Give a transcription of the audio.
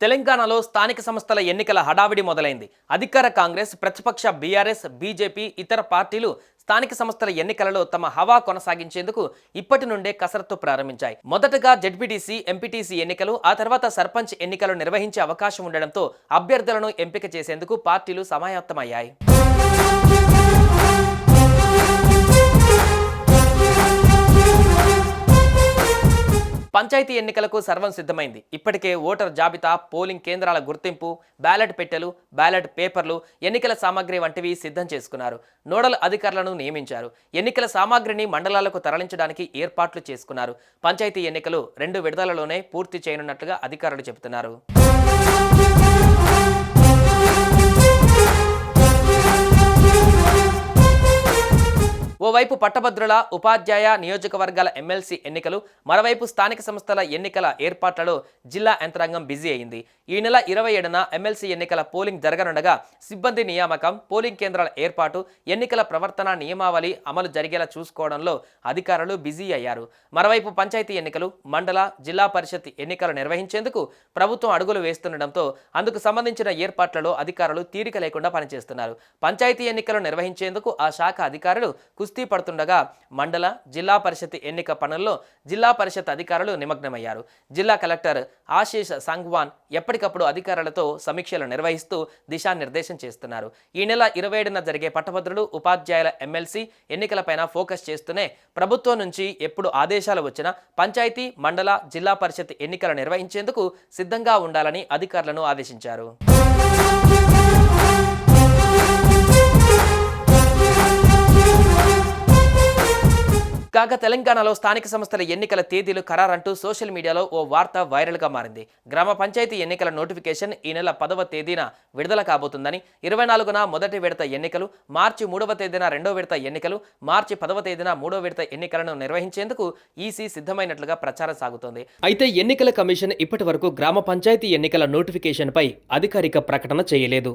తెలంగాణలో స్థానిక సంస్థల ఎన్నికల హడావిడి మొదలైంది. అధికార కాంగ్రెస్ ప్రతిపక్ష బీఆర్ఎస్ బీజేపీ ఇతర పార్టీలు స్థానిక సంస్థల ఎన్నికలలో తమ హవా కొనసాగించేందుకు ఇప్పటి నుండే కసరత్తు ప్రారంభించాయి. మొదటగా జెడ్పీటీసీ ఎంపీటీసీ ఎన్నికలు ఆ తర్వాత సర్పంచ్ ఎన్నికలు నిర్వహించే అవకాశం ఉండడంతో అభ్యర్థులను ఎంపిక చేసేందుకు పార్టీలు సమాయత్తమయ్యాయి. పంచాయతీ ఎన్నికలకు సర్వం సిద్ధమైంది. ఇప్పటికే ఓటర్ జాబితా పోలింగ్ కేంద్రాల గుర్తింపు బ్యాలెట్ పెట్టెలు బ్యాలెట్ పేపర్లు ఎన్నికల సామాగ్రి వంటివి సిద్ధం చేసుకున్నారు. నోడల్ అధికారులను నియమించారు. ఎన్నికల సామాగ్రిని మండలాలకు తరలించడానికి ఏర్పాట్లు చేసుకున్నారు. పంచాయతీ ఎన్నికలు రెండు విడతలలోనే పూర్తి చేయనున్నట్లుగా అధికారులు చెబుతున్నారు. ఓవైపు పట్టభద్రుల ఉపాధ్యాయ నియోజకవర్గాల ఎమ్మెల్సీ ఎన్నికలు మరోవైపు స్థానిక సంస్థల ఎన్నికల ఏర్పాట్లలో జిల్లా యంత్రాంగం బిజీ అయింది. ఈ నెల ఇరవై ఏడున ఎమ్మెల్సీ ఎన్నికల పోలింగ్ జరగనుండగా సిబ్బంది నియామకం పోలింగ్ కేంద్రాల ఏర్పాటు ఎన్నికల ప్రవర్తన నియమావళి అమలు జరిగేలా చూసుకోవడంలో అధికారులు బిజీ అయ్యారు. మరోవైపు పంచాయతీ ఎన్నికలు మండల జిల్లా పరిషత్ ఎన్నికలు నిర్వహించేందుకు ప్రభుత్వం అడుగులు వేస్తుండటంతో అందుకు సంబంధించిన ఏర్పాట్లలో అధికారులు తీరిక లేకుండా పనిచేస్తున్నారు. పంచాయతీ ఎన్నికలు నిర్వహించేందుకు ఆ శాఖ అధికారులు కుస్తీ పడుతుండగా మండల జిల్లా పరిషత్ ఎన్నిక పనుల్లో జిల్లా పరిషత్ అధికారులు నిమగ్నమయ్యారు. జిల్లా కలెక్టర్ ఆశీష్ సంగ్వాన్ ఎప్పటికప్పుడు అధికారులతో సమీక్షలు నిర్వహిస్తూ దిశానిర్దేశం చేస్తున్నారు. ఈ నెల ఇరవై ఏడున జరిగే పట్టభద్రులు ఉపాధ్యాయుల ఎమ్మెల్సీ ఎన్నికలపైన ఫోకస్ చేస్తూనే ప్రభుత్వం నుంచి ఎప్పుడు ఆదేశాలు వచ్చినా పంచాయతీ మండల జిల్లా పరిషత్ ఎన్నికలు నిర్వహించేందుకు సిద్ధంగా ఉండాలని అధికారులను ఆదేశించారు. కాగా తెలంగాణలో స్థానిక సంస్థల ఎన్నికల తేదీలు ఖరారంటూ సోషల్ మీడియాలో ఓ వార్త వైరల్గా మారింది. గ్రామ పంచాయతీ ఎన్నికల నోటిఫికేషన్ ఈ నెల పదవ తేదీన విడుదల కాబోతుందని ఇరవై నాలుగున మొదటి విడత ఎన్నికలు మార్చి మూడవ తేదీన రెండో విడత ఎన్నికలు మార్చి పదవ తేదీన మూడో విడత ఎన్నికలను నిర్వహించేందుకు ఈసీ సిద్ధమైనట్లుగా ప్రచారం సాగుతోంది. అయితే ఎన్నికల కమిషన్ ఇప్పటి వరకు గ్రామ పంచాయతీ ఎన్నికల నోటిఫికేషన్పై అధికారిక ప్రకటన చేయలేదు.